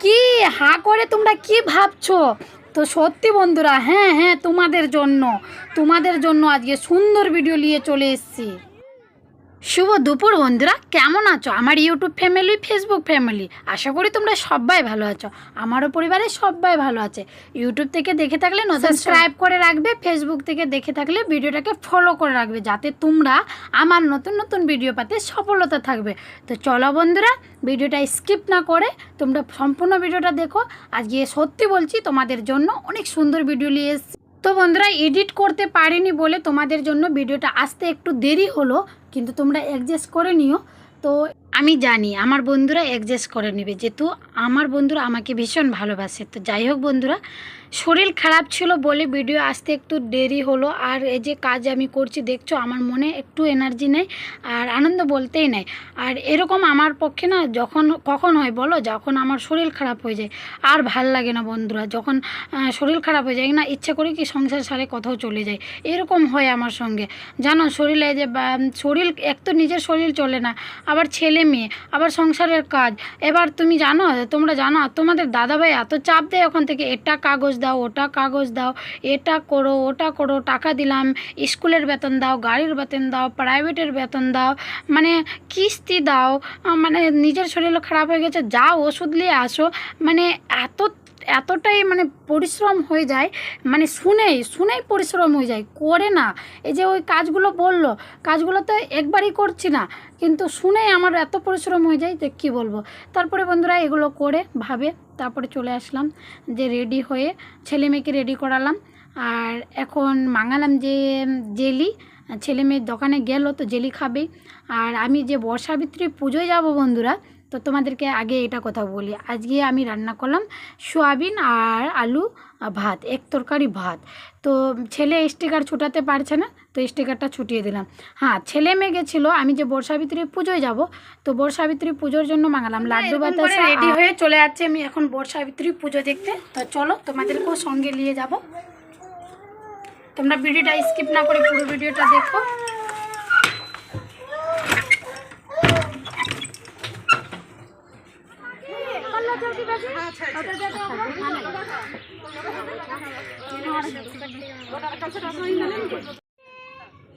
কি হা করে তোমরা কি ভাবছ? তো সত্যি বন্ধুরা হ্যাঁ হ্যাঁ তোমাদের জন্য তোমাদের জন্য আজকে সুন্দর ভিডিও নিয়ে চলে এসেছি। শুভ দুপুর বন্ধুরা কেমন আছো? আমার ইউটিউব ফ্যামিলি ফেসবুক ফ্যামিলি আশা করি তোমরা সবাই ভালো আছো। আমারও পরিবারে সবাই ভালো আছে। ইউটিউব থেকে দেখে থাকলে সাবস্ক্রাইব করে রাখবে ফেসবুক থেকে দেখে থাকলে ভিডিওটাকে ফলো করে রাখবে যাতে তোমরা আমার নতুন নতুন ভিডিও পাতে সফলতা থাকবে। তো চলো বন্ধুরা ভিডিওটা স্কিপ না করে তোমরা সম্পূর্ণ ভিডিওটা দেখো। আজকে সত্যি বলছি তোমাদের জন্য অনেক সুন্দর ভিডিও নিয়ে এসেছি। তো বন্ধুরা এডিট করতে পারিনি বলে তোমাদের জন্য ভিডিওটা আসতে একটু দেরি হলো, কিন্তু তোমরা অ্যাডজাস্ট করে নিও। তো আমি জানি, আমার বন্ধুরা অ্যাডজাস্ট করে নেবে। যেহেতু আমার বন্ধুরা আমাকে ভীষণ ভালোবাসে। তো যাই হোক বন্ধুরা, শরীর খারাপ ছিল বলে ভিডিও আসতে একটু দেরি হলো। আর এই যে কাজ আমি করছি, দেখছ আমার মনে একটু এনার্জি নেই আর আনন্দ বলতেই নেই। আর এরকম আমার পক্ষে না, যখন কখন হয় বলো? যখন আমার শরীর খারাপ হয়ে যায়। আর ভালো লাগে না বন্ধুরা, যখন শরীর খারাপ হয়ে যায় না, ইচ্ছা করি কি সংসার সারে কোথাও চলে যায়। এরকম হয় আমার সঙ্গে। জানো, শরীরে যে শরীর, এক তো নিজের শরীর চলে না, আবার ছেলে মেয়ে, আবার সংসারের কাজ। এবার তুমি জানো, তোমরা জানো তোমাদের দাদাভাই এত চাপ দেয় ওখান থেকে, এটা কাগজ দাও, ওটা কাগজ দাও, এটা করো, ওটা করো, টাকা দিলাম, স্কুলের বেতন দাও, গাড়ির বেতন দাও, প্রাইভেটের বেতন দাও মানে কিস্তি দাও মানে নিজের শরীর খারাপ হয়ে গেছে, যাও ওষুধ নিয়ে আসো মানে এত এতটাই মানে পরিশ্রম হয়ে যায় মানে শুনেই শুনেই পরিশ্রম হয়ে যায়, করে না। এই যে ওই কাজগুলো বলল, কাজগুলো তো একবারই করছি না, কিন্তু শুনেই আমার এত পরিশ্রম হয়ে যায় যে কী বলব। তারপরে বন্ধুরা এগুলো করে ভাবে, তারপরে চলে আসলাম, যে রেডি হয়ে ছেলে মেয়েকে রেডি করালাম। আর এখন মাঙালাম যে জেলি, ছেলে মেয়ের দোকানে গেল তো জেলি খাবে আর আমি যে বর্ষাবিত্রী পুজোয় যাব বন্ধুরা তো তোমাদেরকে আগে এটা কথা বলি। আজকে আমি রান্না করলাম সোয়াবিন আর আলু আর ভাত এক তরকারি ভাত। তো ছেলে স্টিকার ছুটাতে পারছে না তো স্টিকারটা ছুটিয়ে দিলাম। হ্যাঁ ছেলে মেয়ে গেছিল আমি যে বর্ষাবিত্রী পুজোয় যাব তো বর্ষাবিত্রী পুজোর জন্য মাঙালাম লাড্ডু বাতাসা রেডি হয়ে চলে যাচ্ছে আমি এখন বর্ষাবিত্রী পুজো দেখতে। তো চলো তোমাদেরকেও সঙ্গে নিয়ে যাব। তোমরা ভিডিওটা স্কিপ না করে পুরো ভিডিওটা দেখো।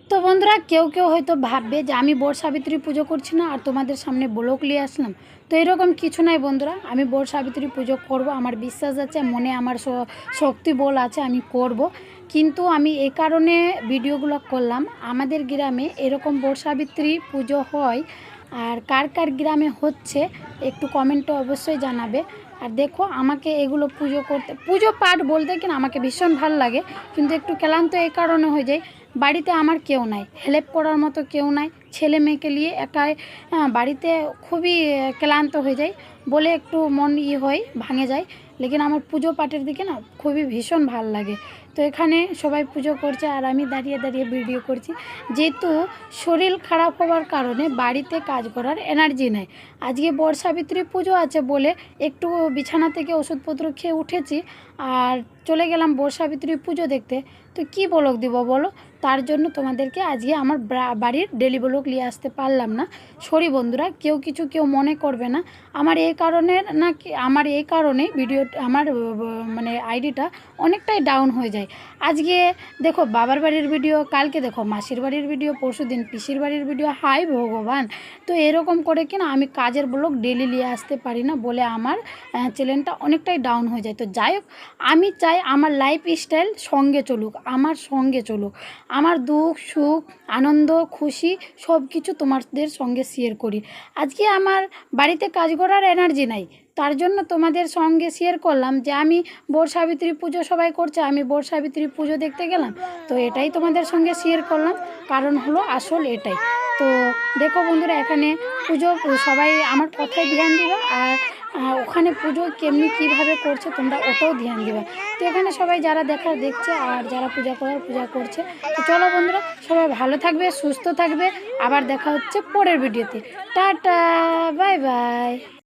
তো বন্ধুরা, কেউ কেউ হয়তো ভাববে যে আমি বড় সাবিত্রী পুজো করছি না আর তোমাদের সামনে ব্লক নিয়ে আসলাম। তো এরকম কিছু নাই বন্ধুরা, আমি বড় সাবিত্রী পুজো করব, আমার বিশ্বাস আছে, মনে আমার শক্তি বল আছে, আমি করব। কিন্তু আমি এই কারণে ভিডিওগুলো করলাম, আমাদের গ্রামে এরকম বড় সাবিত্রী পুজো হয়। আর কার কার গ্রামে হচ্ছে, একটু কমেন্টে অবশ্যই জানাবে। আর দেখো, আমাকে এগুলো পুজো করতে, পুজো পাঠ বলতে কিনা আমাকে ভীষণ ভালো লাগে, কিন্তু একটু ক্লান্ত এই কারণে হয়ে যায়। বাড়িতে আমার কেউ নাই হেল্প করার মতো কেউ নাই। ছেলে মেয়েকে নিয়ে একাই বাড়িতে খুবই ক্লান্ত হয়ে যায় বলে একটু মন ই হয়, ভাঙে যায়। লেকিন আমার পুজো পাঠের দিকে না খুবই ভীষণ ভালো লাগে। তো এখানে সবাই পুজো করছে আর আমি দাঁড়িয়ে দাঁড়িয়ে ভিডিও করছি। যেহেতু শরীর খারাপ হওয়ার কারণে বাড়িতে কাজ করার এনার্জি নেই। আজকে বর্ষাবিত্রী পুজো আছে বলে একটু বিছানা থেকে ওষুধপত্র খেয়ে উঠেছি। আর চলে গেলাম বর্ষাবিত্রী পুজো দেখতে। তো কি বলক দিব বলো? তার জন্য তোমাদেরকে আজকে আমার বাড়ির ডেলি বলক নিয়ে আসতে পারলাম না। সরি বন্ধুরা, কেউ কিছু কেউ মনে করবে না। আমার এই কারণে না কি আমার এই কারণে ভিডিও আমার মানে আইডিটা অনেকটাই ডাউন হয়ে যায়। আজকে দেখো বাবার বাড়ির ভিডিও কালকে দেখো মাসির বাড়ির ভিডিও পরশু দিন পিসির বাড়ির ভিডিও হাই ভগবান! তো এরকম করে কিনা আমি কাজের ব্লগ ডেলি নিয়ে আসতে পারি না বলে আমার চ্যানেলটা অনেকটাই ডাউন হয়ে যায়। তো যাই হোক, আমি চাই আমার লাইফ স্টাইল সঙ্গে চলুক, আমার সঙ্গে চলুক। আমার দুঃখ, সুখ, আনন্দ, খুশি সব কিছু তোমাদের সঙ্গে শেয়ার করি। আজকে আমার বাড়িতে কাজ করার এনার্জি নাই। তার জন্য তোমাদের সঙ্গে শেয়ার করলাম যে আমি বড় সাবিত্রী পুজো সবাই করছে, আমি বড় সাবিত্রী পুজো দেখতে গেলাম। তো এটাই তোমাদের সঙ্গে শেয়ার করলাম। কারণ হলো আসল এটাই। তো দেখো বন্ধুরা, এখানে পুজো, সবাই আমার কথায় ধ্যান দিবা আর ওখানে পুজো কেমনি কীভাবে করছে তোমরা ওটাও ধ্যান দিবা। তো এখানে সবাই যারা দেখার দেখছে আর যারা পূজা করার পূজা করছে, তো চলো বন্ধুরা, সবাই ভালো থাকবে, সুস্থ থাকবে। আবার দেখা হচ্ছে পরের ভিডিওতে টাটা বাই বাই